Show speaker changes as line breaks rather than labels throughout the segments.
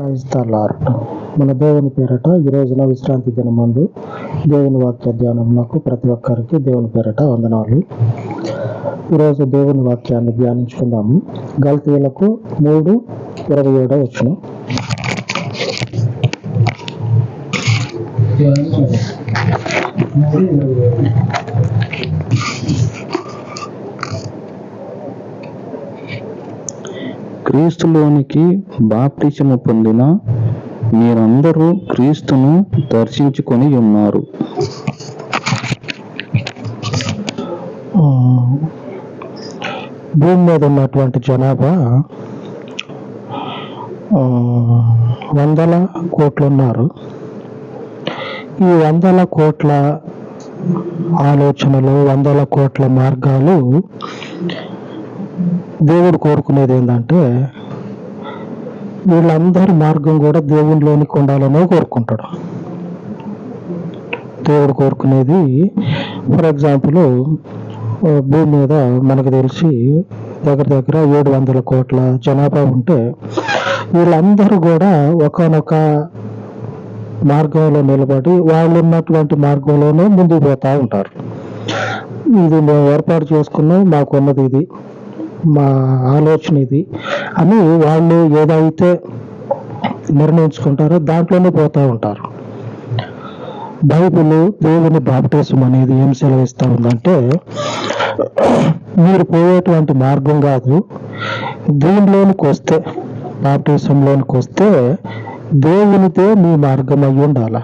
Praise the lord. మన దేవుని పేరట ఈ రోజున విశ్రాంతి దినమందు దేవుని వాక్య ధ్యానమునకు ప్రతి ఒక్కరికి దేవుని పేరట వందనాలు. ఈరోజు దేవుని వాక్యాన్ని ధ్యానించుకుందాము గల్తీలకు మూడు ఇరవై ఏడో వచ్చిన
క్రీస్తులోనికి బాప్టిజము పొందిన మీరందరూ క్రీస్తును దర్శించుకొని ఉన్నారు.
భూమి మీద ఉన్నటువంటి జనాభా వందల కోట్లు ఉన్నారు ఈ వందల కోట్ల ఆలోచనలు వందల కోట్ల మార్గాలు దేవుడు కోరుకునేది ఏంటంటే వీళ్ళందరి మార్గం కూడా దేవునిలోనికి ఉండాలనే కోరుకుంటాడు. దేవుడు కోరుకునేది ఫర్ ఎగ్జాంపుల్ భూమి మీద మనకు తెలిసి దగ్గర దగ్గర ఏడు వందల కోట్ల జనాభా ఉంటే వీళ్ళందరూ కూడా ఒకనొక మార్గంలో నిలబడి వాళ్ళు ఉన్నటువంటి మార్గంలోనే ముందుకు పోతూ ఉంటారు. ఇది మేము ఏర్పాటు చేసుకున్నాం మాకున్నది ఇది. మా ఆలోచన ఇది అని వాళ్ళు ఏదైతే నిర్ణయించుకుంటారో దాంట్లోనే పోతూ ఉంటారు. బైబిల్ దేవుని బాప్టిజం అనేది ఏం సెలవిస్తూ ఉందంటే మీరు పోయేటువంటి మార్గం కాదు దీనిలోనికి వస్తే బాప్టిజంలోనికి వస్తే దేవునిదే మీ మార్గం అయి ఉండాలా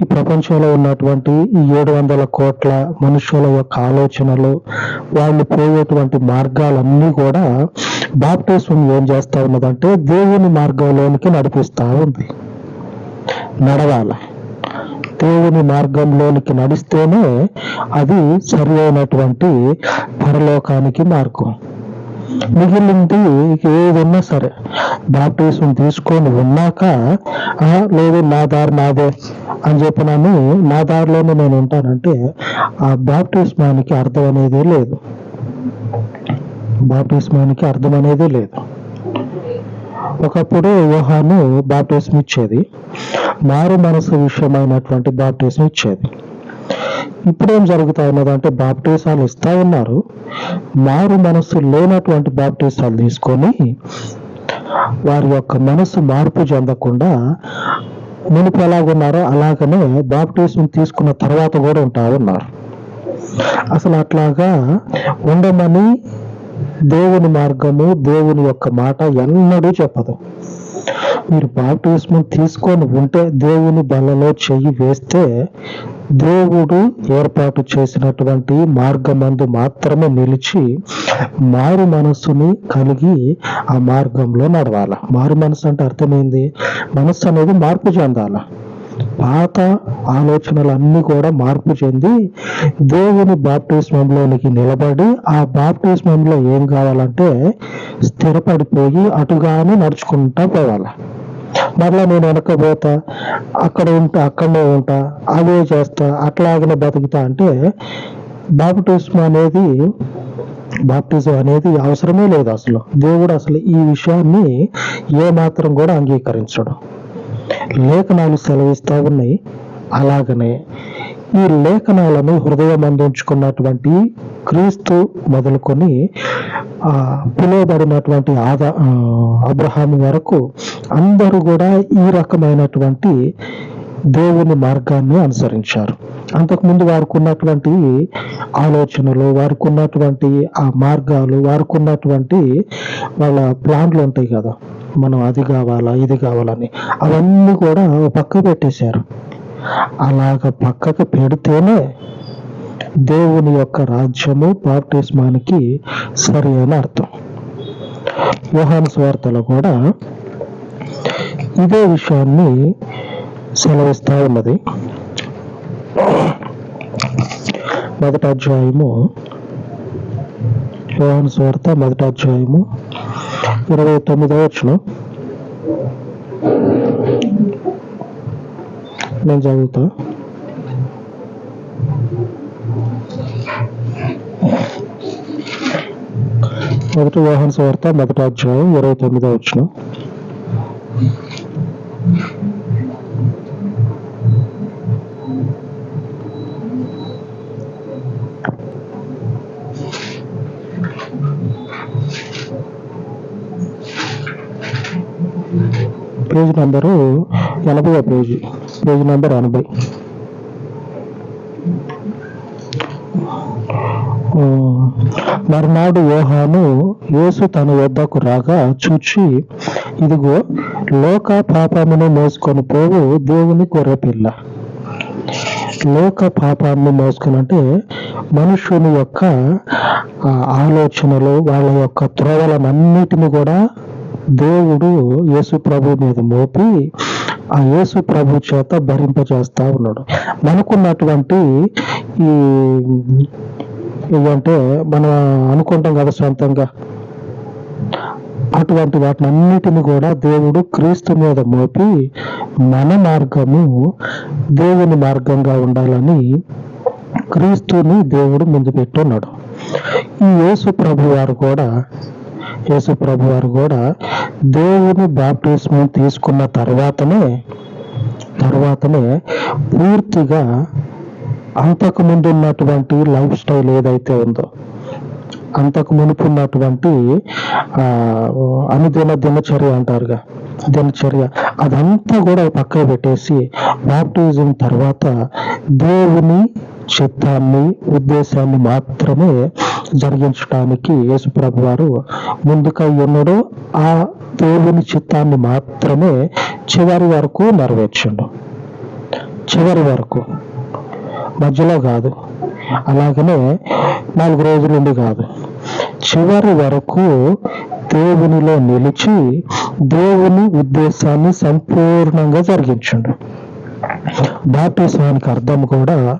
ఈ ప్రపంచంలో ఉన్నటువంటి ఈ ఏడు వందల కోట్ల మనుషుల యొక్క ఆలోచనలు వాళ్ళు పోయేటువంటి మార్గాలన్నీ కూడా బాప్టిజం ఏం చేస్తా ఉన్నదంటే దేవుని మార్గంలోనికి నడిపిస్తా ఉంది. నడవాల. దేవుని మార్గంలోనికి నడిస్తేనే అది సరి అయినటువంటి పరలోకానికి మార్గం. మిగిలింది ఏదన్నా సరే. బాప్టిజం తీసుకొని ఉన్నాక "ఆ, లేదు నా దారి నాదే. అని చెప్పినాను నా దారిలోనే నేను ఉంటానంటే ఆ బాప్టిస్మానికి అర్థం అనేది లేదు. బాప్టిస్మానికి అర్థం అనేది లేదు. ఒకప్పుడు యోహాను బాప్టిజం ఇచ్చేది. మారు మనసు విషయమైనటువంటి బాప్టిజం ఇచ్చేది. ఇప్పుడేం జరుగుతా ఉన్నదంటే బాప్టిజాలు ఇస్తా ఉన్నారు. మారు మనసు లేనటువంటి బాప్టిజాలు తీసుకొని వారి యొక్క మనసు మార్పు చెందకుండా మునుపు ఎలాగున్నారో అలాగనే బాప్టిజం తీసుకున్న తర్వాత కూడా ఉంటా ఉన్నారు. అసలు అట్లాగా ఉండమని దేవుని మార్గము దేవుని యొక్క మాట ఎన్నడూ చెప్పదు. మీరు బాప్టిజం తీసుకొని ఉంటే దేవుని బలలో చెయ్యి వేస్తే దేవుడు ఏర్పాటు చేసినటువంటి మార్గమందు మాత్రమే నిలిచి మారు మనస్సుని కలిగి ఆ మార్గంలో నడవాల. మారు మనసు అంటే అర్థమైంది మనస్సు అనేది మార్పు చెందాల. పాత ఆలోచనలన్నీ కూడా మార్పు చెంది దేవుని బాప్టిస్మంలోనికి నిలబడి ఆ బాప్టిస్మంలో ఏం కావాలంటే స్థిరపడిపోయి అటుగానే నడుచుకుంటా పోవాలి. మరలా నేను వెనకపోతా అక్కడ ఉంటా అక్కడనే ఉంటా అదే చేస్తా అట్లాగనే బతుకుతా అంటే బాప్టిజం అనేది బాప్టిజం అనేది అవసరమే లేదు అసలు. దేవుడు అసలు ఈ విషయాన్ని ఏ మాత్రం కూడా అంగీకరించడం. లేఖనాలు సెలవిస్తూ ఉన్నాయి. అలాగనే ఈ లేఖనాలను హృదయం అందించుకున్నటువంటి క్రీస్తు మొదలుకొని ఆ పిలువబడినటువంటి ఆదా అబ్రహాం వరకు అందరూ కూడా ఈ రకమైనటువంటి దేవుని మార్గాన్ని అనుసరించారు. అంతకుముందు వారికి ఉన్నటువంటి ఆలోచనలు వారికి ఉన్నటువంటి ఆ మార్గాలు వారికి ఉన్నటువంటి వాళ్ళ ప్లాన్లు ఉంటాయి కదా. మనం అది కావాలా ఇది కావాలని అవన్నీ కూడా పక్క పెట్టేశారు. అలాగ పక్కకు పెడితేనే దేవుని యొక్క రాజ్యము బాప్టిస్మానికి సరి అని అర్థం. యోహాను స్వార్థలో కూడా ఇదే విషయాన్ని సెలవిస్తూ ఉన్నది. మొదటి అధ్యాయము యోహాను స్వార్థ మొదటి అధ్యాయము ఇరవై తొమ్మిదవ వచ్చిన. నేను చదువుతా. మొదటి వాహన వార్త మొదటి అధ్యాయం ఇరవై తొమ్మిదో వచ్చిన. పేజ్ నెంబరు ఎనభై పేజీ. పేజ్ నెంబర్ ఎనభై. మర్నాడు మరునాడు యోహాను యేసు తన వద్దకు రాగా చూచి ఇదిగో లోక పాపమును మోసుకొని పోవు దేవుని పిల్ల లోక పాపాన్ని మోసుకొని అంటే మనుషుని యొక్క ఆలోచనలు వాళ్ళ యొక్క త్రోవలనన్నిటిని కూడా దేవుడు యేసు ప్రభు మీద మోపి ఆ యేసు ప్రభు చేత భరింపజేస్తా ఉన్నాడు. మనకున్నటువంటి ఈ ఇవంటే మనం అనుకుంటాం కదా సొంతంగా. అటువంటి వాటిని అన్నిటిని కూడా దేవుడు క్రీస్తు మీద మోపి మన మార్గము దేవుని మార్గంగా ఉండాలని క్రీస్తుని దేవుడు ముందు పెట్టున్నాడు ఈ యేసు ప్రభు వారు కూడా యేసు ప్రభు వారు కూడా దేవుని బాప్టిస్మం తీసుకున్న తర్వాతనే తర్వాతనే పూర్తిగా అంతకు ముందు ఉన్నటువంటి లైఫ్ స్టైల్ ఏదైతే ఉందో అంతకు మునుపు ఉన్నటువంటి అనుదిన దినచర్య అంటారుగా దినచర్య అదంతా కూడా పక్కన పెట్టేసి బాప్టిజం తర్వాత దేవుని చిత్తాన్ని ఉద్దేశాన్ని మాత్రమే జరిగించడానికి యేసుప్రభు వారు ముందుగా ఎన్నడో ఆ దేవుని చిత్తాన్ని మాత్రమే చివరి వరకు నెరవేర్చండు. చివరి వరకు. మధ్యలో కాదు. అలాగనే నాలుగు రోజుల నుండి కాదు. చివరి వరకు దేవునిలో నిలిచి దేవుని ఉద్దేశాన్ని సంపూర్ణంగా జరిగించండు. బాప్టిజానికి అర్థం కూడా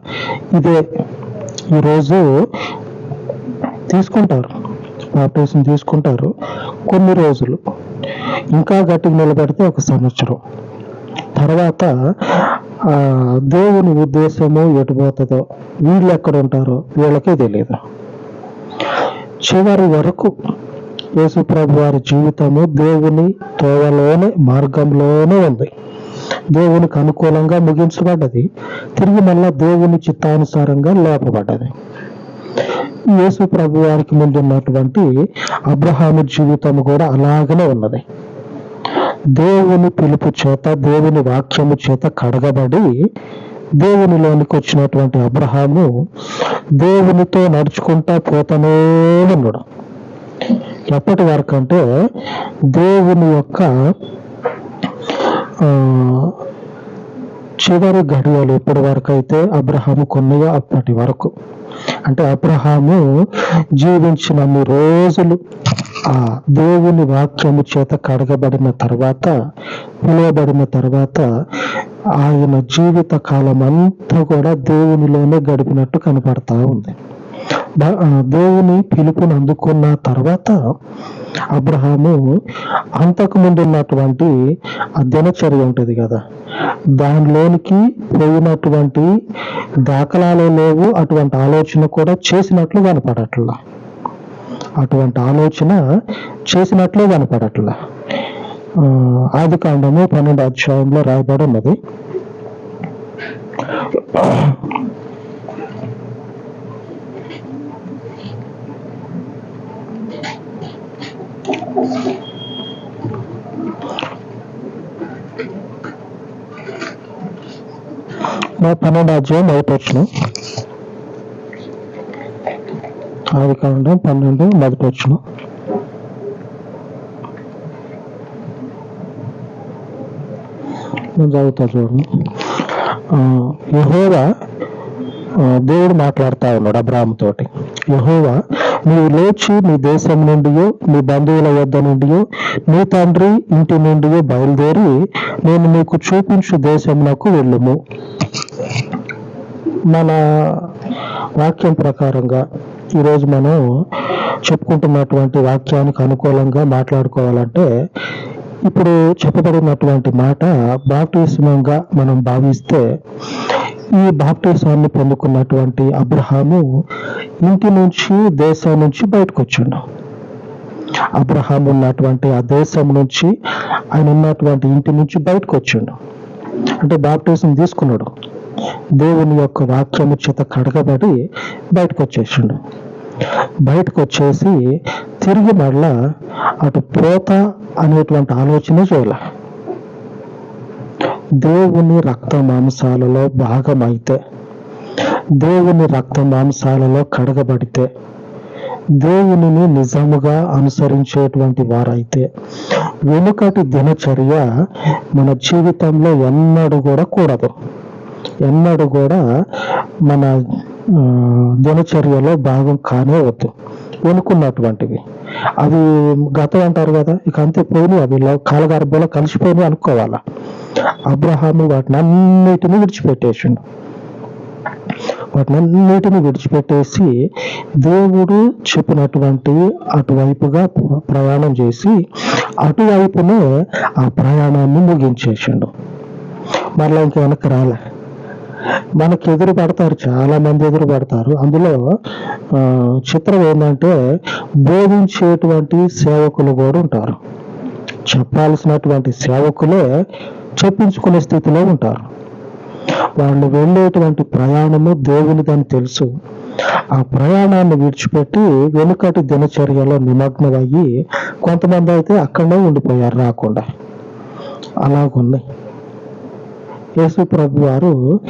ఇదే. ఈరోజు తీసుకుంటారు. బాప్టిజం తీసుకుంటారు. కొన్ని రోజులు. ఇంకా గట్టిగా నిలబడితే ఒక సంవత్సరం. తర్వాత దేవుని ఉద్దేశము ఎటుపోతుందో వీళ్ళు ఎక్కడ ఉంటారో వీళ్ళకే తెలియదు చివరి వరకు యేసుప్రభు వారి జీవితము దేవుని తోవలోనే మార్గంలోనే ఉంది. దేవునికి అనుకూలంగా ముగించబడ్డది. తిరిగి మళ్ళా దేవుని చిత్తానుసారంగా లేపబడ్డది. యేసు ప్రభు వారికి ముందు ఉన్నటువంటి అబ్రహాము జీవితం కూడా అలాగనే ఉన్నది. దేవుని పిలుపు చేత దేవుని వాక్యము చేత కడగబడి దేవునిలోనికి వచ్చినటువంటి అబ్రహాము దేవునితో నడుచుకుంటా పోతానే ఉన్నాడు. ఎప్పటి వరకు అంటే దేవుని యొక్క ఆ, చివరి గడియలు ఇప్పటి వరకు అయితే అబ్రహాము కొన్నాయో? అప్పటి వరకు. అంటే అబ్రహాము జీవించినన్ని రోజులు ఆ దేవుని వాక్యము చేత కడగబడిన తర్వాత పిలువబడిన తర్వాత ఆయన జీవిత కాలం అంతా కూడా దేవునిలోనే గడిపినట్టు కనపడతా ఉంది. దేవుని పిలుపుని అందుకున్న తర్వాత అబ్రహాము అంతకు ముందు ఉన్నటువంటి దినచర్య ఉంటుంది కదా. దానిలోనికి పోయినటువంటి దాఖలాలు లేవు అటువంటి ఆలోచన కూడా చేసినట్లు కనపడట్లా. అటువంటి ఆలోచన చేసినట్లే కనపడట్లా. ఆది కాండము పన్నెండు అధ్యాయంలో రాయబడి ఉన్నది పన్నెండు అధ్యాయం మొదటి వచ్చిన ఆది కాండం పన్నెండు మొదటి వచ్చిన నేను చదువుతా చూడండి. యహోవా దేవుడు మాట్లాడుతా ఉన్నాడు అబ్రాహం తోటి. యహోవా నీవు లేచి నీ దేశం నుండి నీ బంధువుల వద్ద నుండి నీ తండ్రి ఇంటి నుండి బయలుదేరి నేను నీకు చూపించు దేశమునకు వెళ్ళుము. మన వాక్యం ప్రకారంగా ఈరోజు మనం చెప్పుకుంటున్నటువంటి వాక్యానికి అనుకూలంగా మాట్లాడుకోవాలంటే ఇప్పుడు చెప్పబడినటువంటి మాట బాప్టిజమంగా మనం భావిస్తే ఈ బాప్టిజాన్ని పొందుకున్నటువంటి అబ్రహాము ఇంటి నుంచి దేశం నుంచి బయటకు వచ్చిండు అబ్రహాం ఉన్నటువంటి ఆ దేశం నుంచి ఆయన ఉన్నటువంటి ఇంటి నుంచి బయటకు వచ్చిండు అంటే బాప్టిజం తీసుకున్నాడు. దేవుని యొక్క వాక్యము చేత కడగబడి బయటకు వచ్చేసిండు బయటకు వచ్చేసి తిరిగి మళ్ళా అటు పోత అనేటువంటి ఆలోచన చేయాల. దేవుని రక్త మాంసాలలో భాగమైతే దేవుని రక్త మాంసాలలో కడగబడితే దేవునిని నిజముగా అనుసరించేటువంటి వారైతే వెనుకటి దినచర్య మన జీవితంలో ఎన్నడూ కూడా కూడదు. ఎన్నడూ కూడా మన ఆ, దినచర్యలో భాగం కానే వద్దు. వెనుకున్నటువంటివి. అవి గతం అంటారు కదా ఇక అంతే పోయినాయి అవి లో- కాలగర్భంలో కలిసిపోయినాయి అనుకోవాలా? అబ్రహాము వాటిని అన్నిటిని విడిచిపెట్టేసిండు. వాటిని అన్నిటిని విడిచిపెట్టేసి దేవుడు చెప్పినటువంటి అటువైపుగా ప్రయాణం చేసి అటువైపునే ఆ ప్రయాణాన్ని ముగించేసిండు. మరలా ఇంకా వెనక్కి రాలే. మనకి ఎదురు పడతారు చాలా మంది ఎదురు పడతారు. అందులో ఆ, చిత్రం ఏంటంటే బోధించేటువంటి సేవకులు కూడా ఉంటారు. చెప్పాల్సినటువంటి సేవకులే చెప్పించుకునే స్థితిలో ఉంటారు. వాళ్ళు వెళ్ళేటువంటి ప్రయాణము దేవునిదని తెలుసు. ఆ ప్రయాణాన్ని విడిచిపెట్టి వెనుకటి దినచర్యలో నిమగ్నమయ్యి కొంతమంది అయితే అక్కడనే ఉండిపోయారు రాకుండా. అలాగున్నాయి. యేసు ప్రభు వారు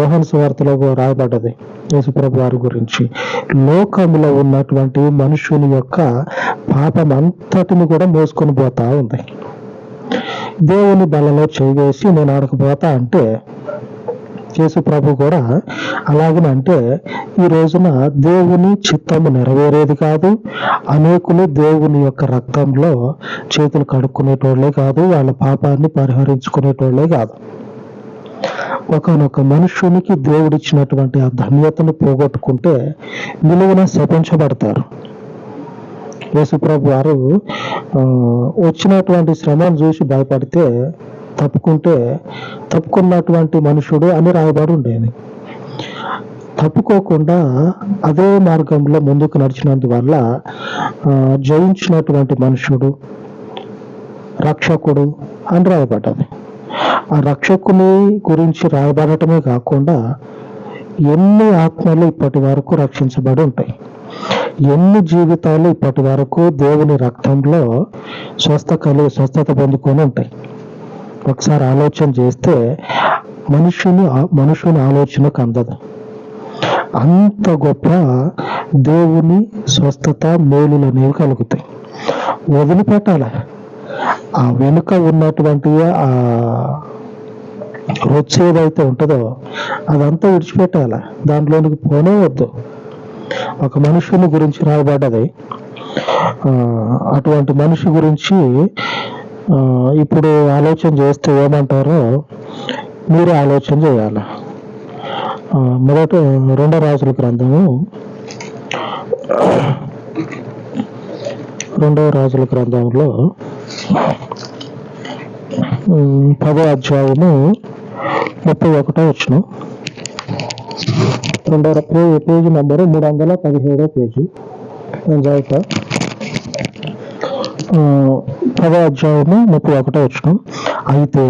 యోహన్ సువార్తలో రాయబడ్డది. యేసు ప్రభు వారి గురించి. లోకములో ఉన్నటువంటి మనుషుని యొక్క పాపం అంతటిని కూడా మోసుకొని పోతా ఉంది. దేవుని బలలో చేసి నేను ఆడకపోతా అంటే యేసు ప్రభు కూడా అలాగనే అంటే ఈ రోజున దేవుని చిత్తము నెరవేరేది కాదు అనేకులు దేవుని యొక్క రక్తంలో చేతులు కడుక్కునేటోళ్ళే కాదు వాళ్ళ పాపాన్ని పరిహరించుకునేటోళ్ళే కాదు. ఒకనొక మనుషునికి దేవుడిచ్చినటువంటి ఆ ధన్యతను పోగొట్టుకుంటే నిలువున శపించబడతారు. యేసుప్రభు వారు వచ్చినటువంటి శ్రమను చూసి భయపడితే తప్పుకుంటే తప్పుకున్నటువంటి మనుషుడు అని రాయబడి ఉండేది. తప్పుకోకుండా అదే మార్గంలో ముందుకు నడిచినందువల్ల జయించినటువంటి మనుషుడు రక్షకుడు అని రాయబడ్డది. ఆ రక్షకుని గురించి రాయబడటమే కాకుండా ఎన్ని ఆత్మలు ఇప్పటి వరకు రక్షించబడి ఉంటాయి? ఎన్ని జీవితాలు ఇప్పటి వరకు దేవుని రక్తంలో స్వస్థ కలి స్వస్థత పొందుకొని ఉంటాయి? ఒకసారి ఆలోచన చేస్తే మనుషుని మనుషుని ఆలోచనకు అందదు. అంత గొప్ప దేవుని స్వస్థత మేలులు అనేవి కలుగుతాయి. వదిలిపెట్టాల. ఆ వెనుక ఉన్నటువంటి ఆ రుచి ఏదైతే ఉంటుందో అదంతా విడిచిపెట్టాల. దాంట్లోనికి పోనే వద్దు. ఒక మనుషుని గురించి రాయబడ్డది అటువంటి మనిషి గురించి ఇప్పుడు ఆలోచన చేస్తే ఏమంటారో మీరే ఆలోచన చేయాలి. మొదట రెండో రాజుల గ్రంథము రెండవ రాజుల గ్రంథంలో పదో అధ్యాయము ముప్పై ఒకటో వచ్చిన రెండవ పేజీ నెంబరు మూడు వందల పదిహేడో పేజీ నేను పదో అధ్యాయము ముప్పై ఒకటో వచ్చిన అయితే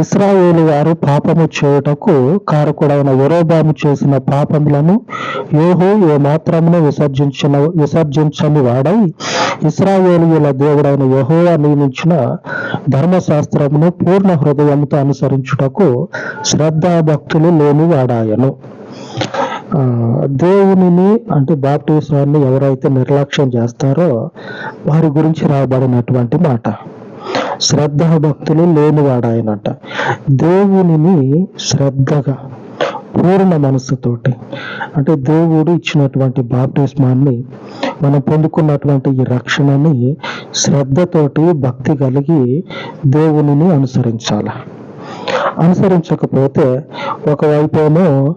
ఇస్రాయేలు వారు పాపము చేయుటకు కారకుడైన యెరోబాము చేసిన పాపములను యోహో ఏ మాత్రమును విసర్జించిన విసర్జించని వాడై ఇస్రాయేలీయుల దేవుడైన యహోవా నియమించిన ధర్మశాస్త్రమును పూర్ణ హృదయంతో అనుసరించుటకు శ్రద్ధాభక్తులు లేని వాడాయను దేవునిని అంటే బాప్టిజాన్ని ఎవరైతే నిర్లక్ష్యం చేస్తారో వారి గురించి రాబడినటువంటి మాట. శ్రద్ధ భక్తులు లేనివాడాయనట. దేవునిని శ్రద్ధగా పూర్ణ మనస్సుతోటి అంటే దేవుడు ఇచ్చినటువంటి బాప్టిస్మాన్ని మనం పొందుకున్నటువంటి ఈ రక్షణని శ్రద్ధతోటి భక్తి కలిగి దేవునిని అనుసరించాల. అనుసరించకపోతే ఒకవైపేమో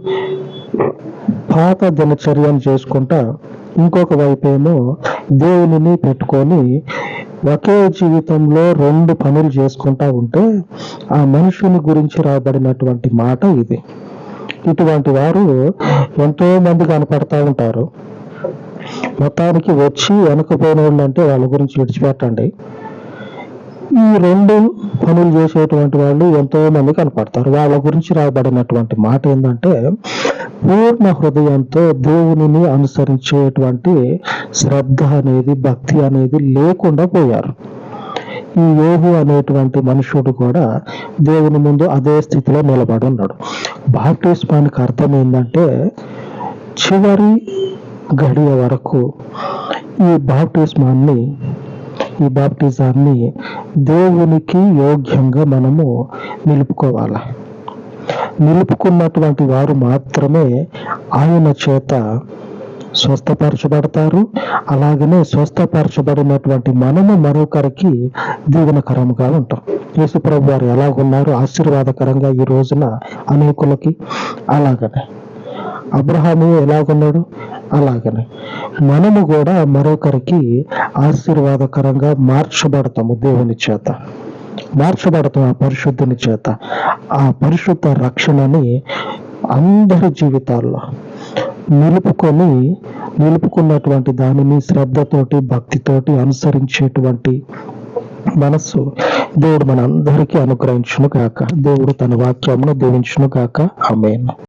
పాత దినచర్యను చేసుకుంటా ఇంకొక వైపేమో దేవుని దేవునిని పెట్టుకొని ఒకే జీవితంలో రెండు పనులు చేసుకుంటా ఉంటే ఆ మనుషుని గురించి రాబడినటువంటి మాట ఇది. ఇటువంటి వారు ఎంతో మంది కనపడతా ఉంటారు. మొత్తానికి వచ్చి వెనకపోయిన వాళ్ళు అంటే వాళ్ళ గురించి విడిచిపెట్టండి. ఈ రెండు పనులు చేసేటువంటి వాళ్ళు ఎంతో మంది కనపడతారు. వాళ్ళ గురించి రాబడినటువంటి మాట ఏంటంటే పూర్ణ హృదయంతో దేవునిని అనుసరించేటువంటి శ్రద్ధ అనేది భక్తి అనేది లేకుండా పోయారు. ఈ యోగు అనేటువంటి మనుషుడు కూడా దేవుని ముందు అదే స్థితిలో నిలబడి ఉన్నాడు. బాప్టిస్మానికి అర్థం ఏంటంటే చివరి గడియ వరకు ఈ బాప్టిస్మాన్ని ఈ బాప్టిజాన్ని దేవునికి యోగ్యంగా మనము నిలుపుకోవాలి? నిలుపుకున్నటువంటి వారు మాత్రమే ఆయన చేత స్వస్థపరచబడతారు. అలాగనే స్వస్థపరచబడినటువంటి మనము మరొకరికి దీవెనకరంగా ఉంటాం. యేసుప్రభు వారు ఎలాగున్నారు? ఆశీర్వాదకరంగా ఈ రోజున అనేకులకి అలాగనే అబ్రహాము ఎలాగున్నాడు? అలాగనే. మనము కూడా మరొకరికి ఆశీర్వాదకరంగా మార్చబడతాము దేవుని చేత. మార్చబడతాం ఆ పరిశుద్ధుని చేత. ఆ పరిశుద్ధ రక్షణని అందరి జీవితాల్లో నిలుపుకొని నిలుపుకున్నటువంటి దానిని శ్రద్ధతోటి భక్తితోటి అనుసరించేటువంటి మనస్సు దేవుడు మన అందరికీ అనుగ్రహించును కాక దేవుడు తన వాక్యమును దీవించును కాక ఆమేన్.